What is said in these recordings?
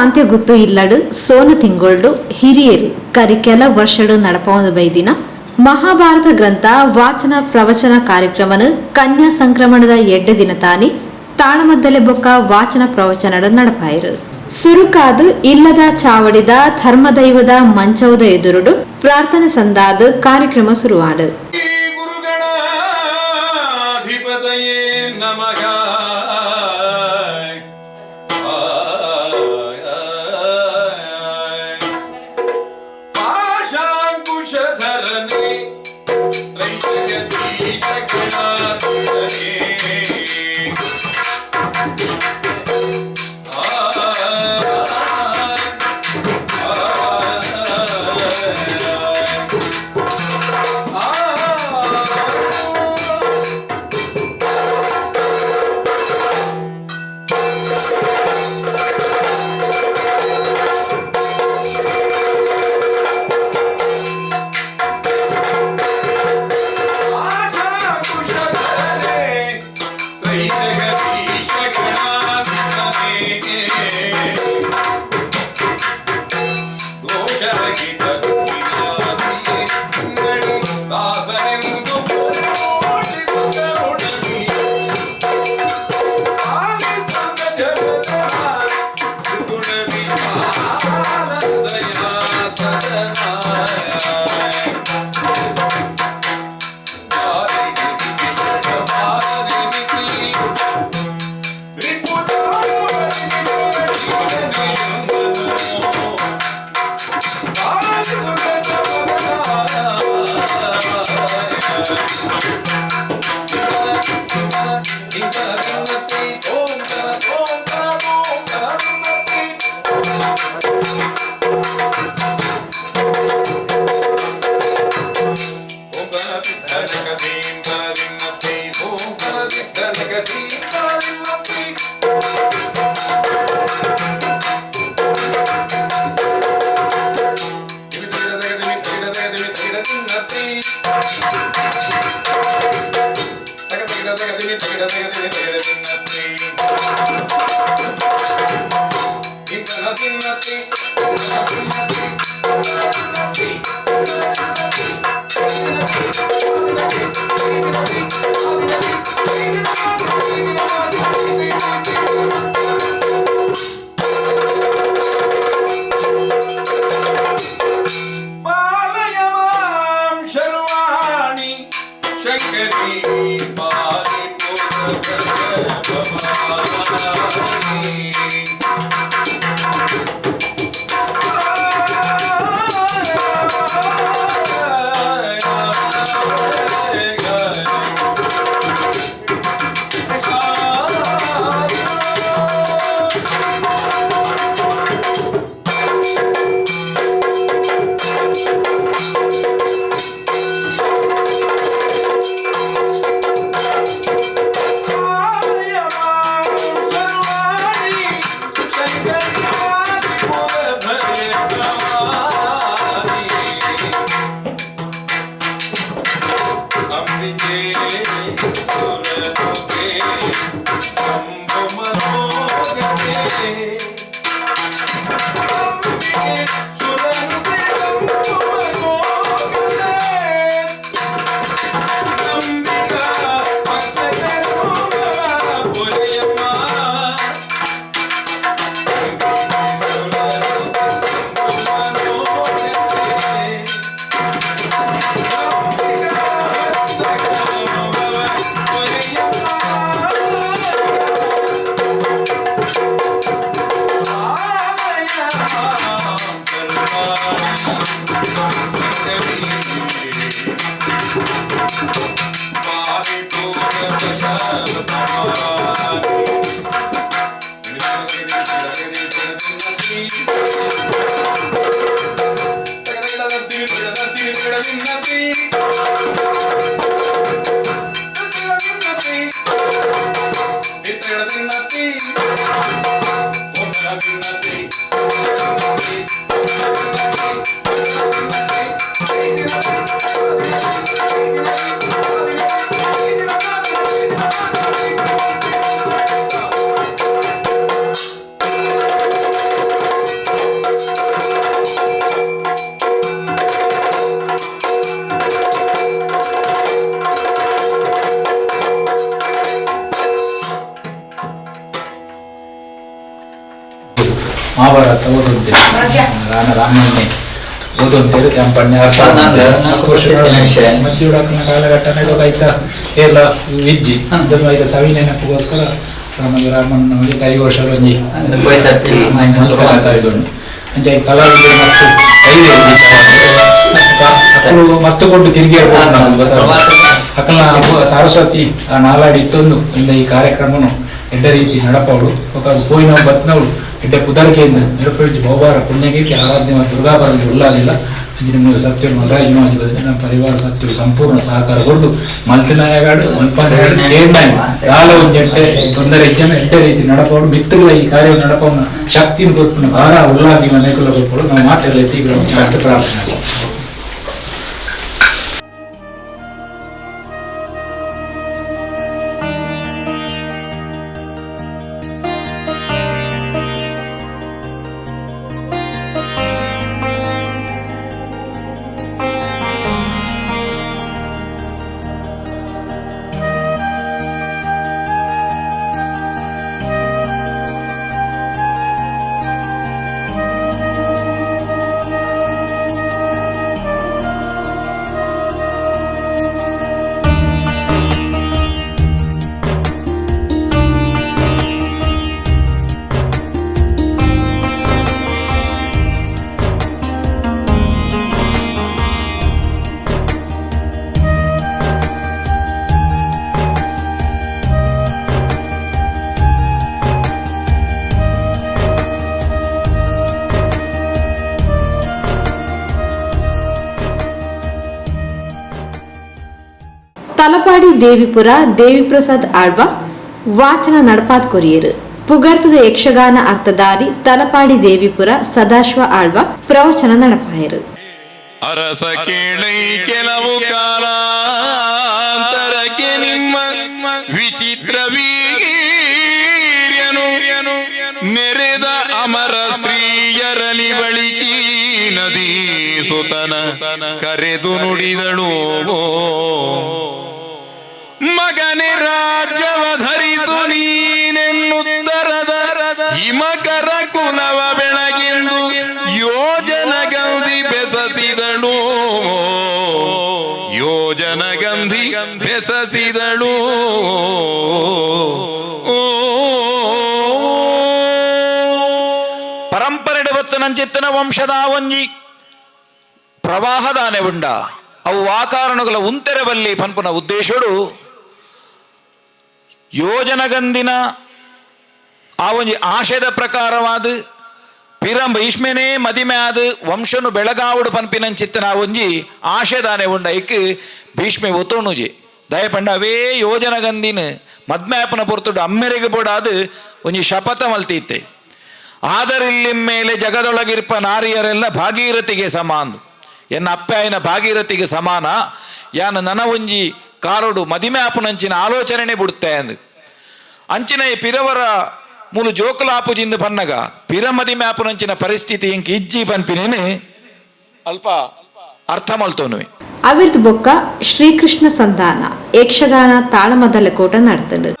ಸಾಂತ್ಯ ಗುತ್ತು ಇಲ್ಲಡು, ಸೋನ ತಿಂಗೊಳ್ಳು ಹಿರಿಯರು ಕರಿ ಕೆಲ ವರ್ಷಡು ನಡಪವನು ಬೈದಿನ. ಮಹಾಭಾರತ ಗ್ರಂಥ, ವಾಚನ ಪ್ರವಚನ ಕಾರ್ಯಕ್ರಮನು ಕನ್ಯಾ ಸಂಕ್ರಮಣದ ಎಡ್ಡೆ ದಿನ ತಾನಿ, ತಾಳಮದ್ದಲೆ ಬೊಕ್ಕ ವಾಚನ ಪ್ರವಚನ ನಡಪಾಯಿರು. ಸುರುಕಾದು ಇಲ್ಲದ ಚಾವಡಿದ, ಧರ್ಮದೈವದ ಮಂಚವದ ಎದುರುಡು ಪ್ರಾರ್ಥನೆ ಸಂದಾದು ಕಾರ್ಯಕ್ರಮ ಶುರುವಾಡು 네. Thank you. ನಾನು ರಾಮಣ್ಣಿ ಓದು ಅಂತೇಳಿ ಕೆಂಪಣ್ಣೆ ಅರ್ಥ ವಿಷಯ. ಮತ್ತೆ ಇವಡಕ್ಕನ ಕಾಲಘಟ್ಟನೆ ಇವಾಗ ಆಯ್ತಾ ಎಲ್ಲ ವಿಜ್ಜಿ. ಅದನ್ನು ಆಯ್ತಾ ಸವಿ ನೆನಪಿಗೋಸ್ಕರ ರಾಮನಿಗೆ ರಾಮಣ್ಣನಿಗೆ ಕೈ ವರ್ಷರು ಒಂಜಿ ಮಾತಾಡಿಕೊಂಡು ಅಂಚೆ ಕಲಾವಿದರು ಮತ್ತು ಐದು ಅಕ್ಕಳು ಮಸ್ತ್ ಕೊಟ್ಟು ತಿರುಗಿ ಅಕ್ಕನ ಆ ನಾಲಾಡಿ ಇತ್ತೊಂದು. ಇಂದ ಈ ಕಾರ್ಯಕ್ರಮನು ಎಡ್ಡ ರೀತಿ ನಡಪವಳು. ಒಬ್ಬ ಕೋಯಿನವು ಬತ್ನವಳು అంటే పుదరికేంద్ర నిరూపించి బహువార పుణ్యగీకి ఆరాధ్యమ దుర్గాపరండి ಆರಾಧ್ಯ ನಿಮಗೆ ಸತ್ಯ ಮಲ್ಲರಾಜ ಮಾಜಿ ಬದಲಿ ನಮ್ಮ ಪರಿವಾರ ಸತ್ಯ ಸಂಪೂರ್ಣ ಸಹಕಾರ ಕೊಡ್ದು ಮಲ್ತಿನಾಯಗಾಡು ಮಲ್ಪನಾಯಗಾಡು ಏನಾಯ ಕಾಲ ಒಂದು ಎಂಟೆ ತೊಂದರೆ ಹೆಚ್ಚನ ಎಂಟೆ ರೀತಿ ನಡಪೋಡು ಮಿತ್ತುಗಳ ಈ ಕಾರ್ಯ ನಡಪೋಣ ಶಕ್ತಿಯನ್ನು ಕೊಟ್ಟು ಭಾರ ಉಲ್ಲಾದಿಗಳ ನೈಕುಲ ನಾವು ನಮ್ಮ ಮಾತೆಲ್ಲ ತೀವ್ರ ಪ್ರಾರ್ಥನೆ ತಲಪಾಡಿ ದೇವಿಪುರ ದೇವಿಪ್ರಸಾದ್ ಆಳ್ವ, ವಾಚನ ನಡಪಾದ್ ಕೊರಿಯರು. ಪುಗರ್ತದ ಯಕ್ಷಗಾನ ಅರ್ಥದಾರಿ ತಲಪಾಡಿ ದೇವಿಪುರ ಸದಾಶಿವ ಆಳ್ವ, ಪ್ರವಚನ ನಡಪಾಯರು. ಅರಸ ಕೇಳೈ ಕೆಲವು ಕಾಲಾಂತರಕ್ಕೆ ನಿಮ್ಮ ವಿಚಿತ್ರ ವೀರ್ಯನು ನೆರೆದ ಅಮರ ಸ್ತ್ರೀಯರಲಿ ಬಳಿಕಿ ನದಿ ಸುತನ ಕರೆದು ನುಡಿದಳು. ಮಗನೇ ಬೆಸಸಿದಳು ಪರಂಪರೆಡವತ್ತು ನಂಚಿತ್ತಿನ ವಂಶದ ಒಂಜಿ ಪ್ರವಾಹದಾನೆ ಉಂಡ. ಅವು ಆ ಉಂತೆರೆ ಬಲ್ಲಿ ಪನ್ಪುನ ಉದ್ದೇಶಡು. ಯೋಜನಗಂದಿನ ಆ ಒಂಜಿ ಆಶಯದ ಪ್ರಕಾರವಾದ ಪಿರಂಬ ಈಶ್ಮೆನೇ ಮದಿಮೆ ಆದ ವಂಶನು ಬೆಳಗಾವುಡು ಪನ್ಪಿನಂಚಿತ್ತಿನ ಆ ಒಂಜಿ ಆಶಯದಾನೆ ಉಂಡ. ಇಕ್ ಭೀಷ್ಮೆ ಒತ್ತೋಣುಜಿ ಅವೇ ಯೋಜನಗಂದಿನ ಮದ್ಮ್ಯಾಪನ ಪೊರ್ತುಡು ಅಮ್ಮೆರೆಗೆ ಬೋಡಾದು ಒಂಜಿ ಶಪಥ ಮಲ್ತಿತ್ತೆ. ಆದರಿಲ್ಲಿಮ್ಮೇಲೆ ಜಗದೊಳಗಿರ್ಪ ನಾರಿಯರೆಲ್ಲ ಭಾಗೀರಥಿಗೆ ಸಮಾನ. ಎನ್ನ ಅಪ್ಪಾಯನ ಭಾಗೀರಥಿಗೆ ಸಮಾನ. ಯಾನ ಒಂಜಿ ಕಾರೋಡು ಮದಿಮೆ ಆಪುನಂಚಿನ ಆಲೋಚನೆ ಬಿಡುತ್ತೆ ಅಂದ್. ಅಂಚಿನ ಈ ಪಿರವರ ಮೂಲು ಜೋಕುಲಾಪುಜಿಂದ ಪನ್ನಗ ಪಿರ ಮದಿಮೆ ಆಪುನಂಚಿನ ಪರಿಸ್ಥಿತಿ ಇಂಕ ಇಜ್ಜಿ ಪನ್ಪಿನೇನೆ ಅಲ್ಪ ಅರ್ಥ ಮಲ್ತೋನುವೆ. ಅವಿರ್ದ ಬೊಕ್ಕ ಶ್ರೀಕೃಷ್ಣ ಸಂಧಾನ ಯಕ್ಷಗಾನ ತಾಳಮದಲ ಕೋಟ ನಡ್ತಂಡು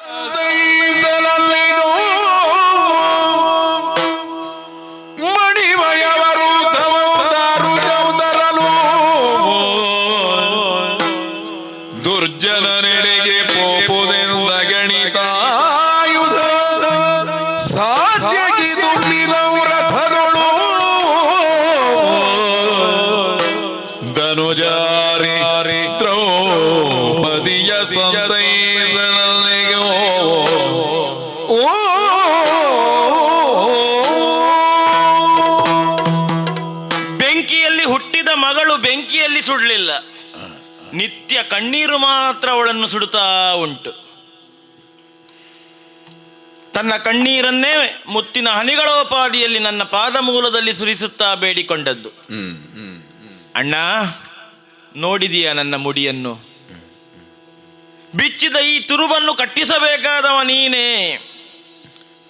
ದ್ರೌಪದಿಯ ಸಂತೈದನಲ್ಲಿಗೋ ಬೆಂಕಿಯಲ್ಲಿ ಹುಟ್ಟಿದ ಮಗಳು ಬೆಂಕಿಯಲ್ಲಿ ಸುಡಲಿಲ್ಲ. ನಿತ್ಯ ಕಣ್ಣೀರು ಮಾತ್ರ ಅವಳನ್ನು ಸುಡುತ್ತಾ ಉಂಟು. ತನ್ನ ಕಣ್ಣೀರನ್ನೇ ಮುತ್ತಿನ ಹನಿಗಳೋಪಾದಿಯಲ್ಲಿ ನನ್ನ ಪಾದಮೂಲದಲ್ಲಿ ಸುರಿಸುತ್ತಾ ಬೇಡಿಕೊಂಡದ್ದು. ಅಣ್ಣ ನೋಡಿದೀಯ ನನ್ನ ಮುಡಿಯನ್ನು? ಬಿಚ್ಚಿದ ಈ ತುರುಬನ್ನು ಕಟ್ಟಿಸಬೇಕಾದವ ನೀನೇ.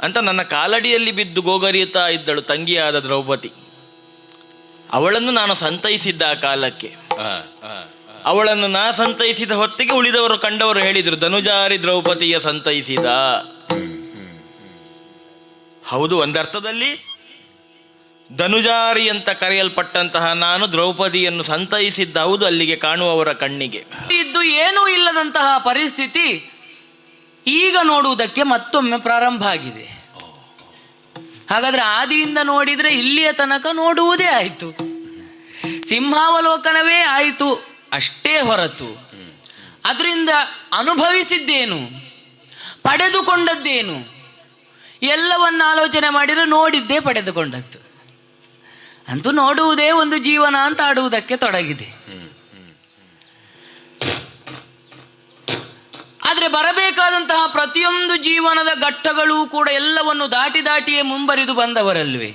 ಅಂತ ನನ್ನ ಕಾಲಡಿಯಲ್ಲಿ ಬಿದ್ದು ಗೋಗರಿಯುತ್ತಾ ಇದ್ದಳು ತಂಗಿಯಾದ ದ್ರೌಪದಿ. ಅವಳನ್ನು ನಾನು ಸಂತೈಸಿದ್ದ ಆ ಕಾಲಕ್ಕೆ. ಅವಳನ್ನು ನಾ ಸಂತೈಸಿದ ಹೊತ್ತಿಗೆ ಉಳಿದವರು ಕಂಡವರು ಹೇಳಿದರು ಧನುಜಾರಿ ದ್ರೌಪದಿಯ ಸಂತೈಸಿದ. ಹೌದು ಒಂದರ್ಥದಲ್ಲಿ ಧನುಜಾರಿ ಅಂತ ಕರೆಯಲ್ಪಟ್ಟಂತಹ ನಾನು ದ್ರೌಪದಿಯನ್ನು ಸಂತೈಸಿದ್ದ ಹೌದು ಅಲ್ಲಿಗೆ ಕಾಣುವವರ ಕಣ್ಣಿಗೆ. ಇದ್ದು ಏನೂ ಇಲ್ಲದಂತಹ ಪರಿಸ್ಥಿತಿ ಈಗ ನೋಡುವುದಕ್ಕೆ ಮತ್ತೊಮ್ಮೆ ಪ್ರಾರಂಭ ಆಗಿದೆ. ಹಾಗಾದ್ರೆ ಆದಿಯಿಂದ ನೋಡಿದ್ರೆ ಇಲ್ಲಿಯ ತನಕ ನೋಡುವುದೇ ಆಯಿತು. ಸಿಂಹಾವಲೋಕನವೇ ಆಯಿತು, ಅಷ್ಟೇ ಹೊರತು. ಅದರಿಂದ ಅನುಭವಿಸಿದ್ದೇನು, ಪಡೆದುಕೊಂಡದ್ದೇನು, ಎಲ್ಲವನ್ನ ಆಲೋಚನೆ ಮಾಡಿದ್ರೆ ನೋಡಿದ್ದೇ ಪಡೆದುಕೊಂಡದ್ದು. ಅಂತೂ ನೋಡುವುದೇ ಒಂದು ಜೀವನ ಅಂತ ಆಡುವುದಕ್ಕೆ ತೊಡಗಿದೆ. ಆದರೆ ಬರಬೇಕಾದಂತಹ ಪ್ರತಿಯೊಂದು ಜೀವನದ ಘಟ್ಟಗಳೂ ಕೂಡ ಎಲ್ಲವನ್ನು ದಾಟಿ ದಾಟಿಯೇ ಮುಂಬರಿದು ಬಂದವರಲ್ವೇ?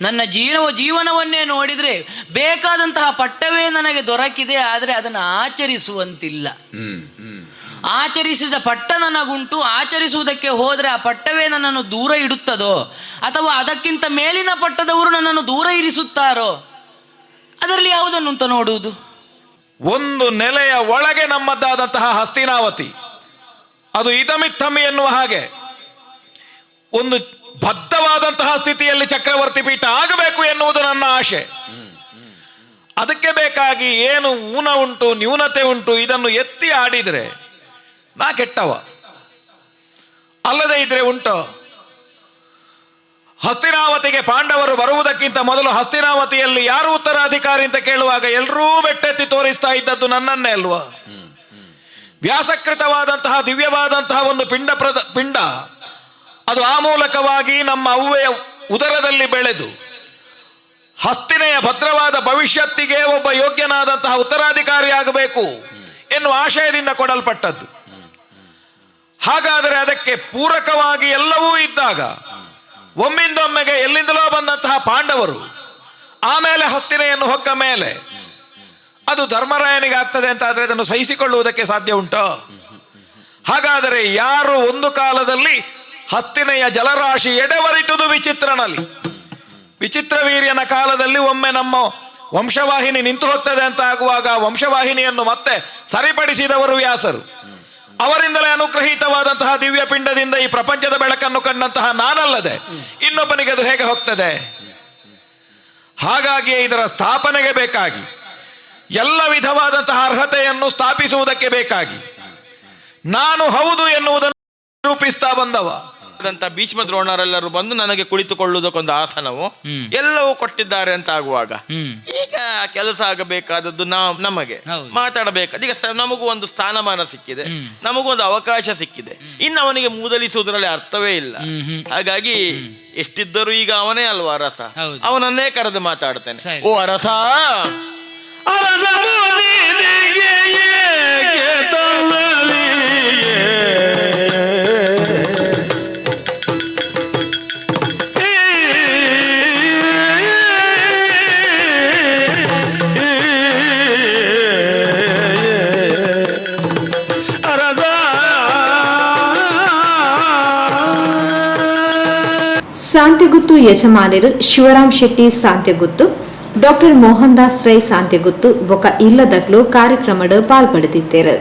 ನನ್ನ ಜೀವ, ಜೀವನವನ್ನೇ ನೋಡಿದರೆ ಬೇಕಾದಂತಹ ಪಟ್ಟವೇ ನನಗೆ ದೊರಕಿದೆ, ಆದರೆ ಅದನ್ನು ಆಚರಿಸುವಂತಿಲ್ಲ. ಆಚರಿಸಿದ ಪಟ್ಟ ನನಗುಂಟು ಆಚರಿಸುವುದಕ್ಕೆ ಹೋದರೆ ಆ ಪಟ್ಟವೇ ನನ್ನನ್ನು ದೂರ ಇಡುತ್ತದೋ? ಅಥವಾ ಅದಕ್ಕಿಂತ ಮೇಲಿನ ಪಟ್ಟದವರು ನನ್ನನ್ನು ದೂರ ಇರಿಸುತ್ತಾರೋ? ಅದರಲ್ಲಿ ಯಾವುದನ್ನು ಅಂತ ನೋಡುವುದು? ಒಂದು ನೆಲೆಯ ಒಳಗೆ ನಮ್ಮದ್ದಾದಂತಹ ಹಸ್ತಿನಾವತಿ. ಅದು ಇತಮಿತ್ತಮಿ ಎನ್ನುವ ಹಾಗೆ. ಒಂದು ಬದ್ಧವಾದಂತಹ ಸ್ಥಿತಿಯಲ್ಲಿ ಚಕ್ರವರ್ತಿ ಪೀಠ ಆಗಬೇಕು ಎನ್ನುವುದು ನನ್ನ ಆಶೆ. ಅದಕ್ಕೆ ಬೇಕಾಗಿ ಏನು ಊನ ಉಂಟು, ನ್ಯೂನತೆ ಉಂಟು, ಇದನ್ನು ಎತ್ತಿ ಆಡಿದರೆ ನಾ ಕೆಟ್ಟವ. ಅಲ್ಲದೆ ಇದ್ರೆ ಉಂಟು. ಹಸ್ತಿನಾವತಿಗೆ ಪಾಂಡವರು ಬರುವುದಕ್ಕಿಂತ ಮೊದಲು ಹಸ್ತಿನಾವತಿಯಲ್ಲಿ ಯಾರು ಉತ್ತರಾಧಿಕಾರಿ ಅಂತ ಕೇಳುವಾಗ ಎಲ್ಲರೂ ಬೆಟ್ಟೆತ್ತಿ ತೋರಿಸ್ತಾ ಇದ್ದದ್ದು ನನ್ನನ್ನೇ ಅಲ್ವಾ? ವ್ಯಾಸಕೃತವಾದಂತಹ ದಿವ್ಯವಾದಂತಹ ಒಂದು ಪಿಂಡ ಪ್ರದ, ಪಿಂಡ. ಅದು ಆ ಮೂಲಕವಾಗಿ ನಮ್ಮ ಅವ್ವೆಯ ಉದರದಲ್ಲಿ ಬೆಳೆದು, ಹಸ್ತಿನೆಯ ಭದ್ರವಾದ ಭವಿಷ್ಯತ್ತಿಗೆ ಒಬ್ಬ ಯೋಗ್ಯನಾದಂತಹ ಉತ್ತರಾಧಿಕಾರಿಯಾಗಬೇಕು ಎನ್ನುವ ಆಶಯದಿಂದ ಕೊಡಲ್ಪಟ್ಟದ್ದು. ಹಾಗಾದರೆ ಅದಕ್ಕೆ ಪೂರಕವಾಗಿ ಎಲ್ಲವೂ ಇದ್ದಾಗ, ಒಮ್ಮಿಂದೊಮ್ಮೆಗೆ ಎಲ್ಲಿಂದಲೋ ಬಂದಂತಹ ಪಾಂಡವರು ಆಮೇಲೆ ಹಸ್ತಿನೆಯನ್ನು ಹೊಕ್ಕ ಮೇಲೆ ಅದು ಧರ್ಮರಾಯನಿಗೆ ಆಗ್ತದೆ ಅಂತ ಆದರೆ ಅದನ್ನು ಸಹಿಸಿಕೊಳ್ಳುವುದಕ್ಕೆ ಸಾಧ್ಯ ಉಂಟೋ. ಹಾಗಾದರೆ ಯಾರು ಒಂದು ಕಾಲದಲ್ಲಿ ಹಸ್ತಿನೆಯ ಜಲರಾಶಿ ಎಡೆವರಿತುದು ವಿಚಿತ್ರನಲ್ಲಿ, ವಿಚಿತ್ರ ವೀರ್ಯನ ಕಾಲದಲ್ಲಿ ಒಮ್ಮೆ ನಮ್ಮ ವಂಶವಾಹಿನಿ ನಿಂತು ಹೋಗ್ತದೆ ಅಂತ ಆಗುವಾಗ ವಂಶವಾಹಿನಿಯನ್ನು ಮತ್ತೆ ಸರಿಪಡಿಸಿದವರು ವ್ಯಾಸರು. ಅವರಿಂದಲೇ ಅನುಗ್ರಹೀತವಾದಂತಹ ದಿವ್ಯ ಪಿಂಡದಿಂದ ಈ ಪ್ರಪಂಚದ ಬೆಳಕನ್ನು ಕಂಡಂತಹ ನಾನಲ್ಲದೆ ಇನ್ನೊಬ್ಬನಿಗೆ ಅದು ಹೇಗೆ ಹೋಗ್ತದೆ? ಹಾಗಾಗಿಯೇ ಇದರ ಸ್ಥಾಪನೆಗೆ ಬೇಕಾಗಿ, ಎಲ್ಲ ವಿಧವಾದಂತಹ ಅರ್ಹತೆಯನ್ನು ಸ್ಥಾಪಿಸುವುದಕ್ಕೆ ಬೇಕಾಗಿ, ನಾನು ಹೌದು ಎನ್ನುವುದನ್ನು ರೂಪಿಸ್ತಾ ಬಂದವ. ಆದಂತ ಭೀಷ್ಮ ದ್ರೋಣರೆಲ್ಲರೂ ಬಂದು ನನಗೆ ಕುಳಿತುಕೊಳ್ಳುವುದಕ್ಕೊಂದು ಆಸನವು ಎಲ್ಲವೂ ಕೊಟ್ಟಿದ್ದಾರೆ ಅಂತ ಆಗುವಾಗ ಈಗ ಕೆಲಸ ಆಗಬೇಕಾದದ್ದು ನಾವು ನಮಗೆ. ಮಾತಾಡಬೇಕಾದ ಈಗ ನಮಗೂ ಒಂದು ಸ್ಥಾನಮಾನ ಸಿಕ್ಕಿದೆ ನಮಗೂ ಒಂದು ಅವಕಾಶ ಸಿಕ್ಕಿದೆ. ಇನ್ನು ಅವನಿಗೆ ಮೂದಲಿಸುವುದರಲ್ಲಿ ಅರ್ಥವೇ ಇಲ್ಲ. ಹಾಗಾಗಿ ಎಷ್ಟಿದ್ದರೂ ಈಗ ಅವನೇ ಅಲ್ವಾ ಅರಸ. ಅವನನ್ನೇ ಕರೆದು ಮಾತಾಡ್ತೇನೆ. ಓ ಅರಸ! ಅರಸ ಸಾಂತೆಗುತ್ತು ಯಜಮಾನರು ಶಿವರಾಮ್ ಶೆಟ್ಟಿ ಸಾಂತ್ಯಗುತ್ತು ಡಾಕ್ಟರ್ ಮೋಹನ್ ದಾಸ್ ರೈ ಸಾಂತ್ಯಗುತ್ತು ಬೊಕ ಇಲ್ಲದಗ್ಲು ಕಾರ್ಯಕ್ರಮಡ್ ಪಾಲ್ಪಡುತ್ತಿದ್ದರು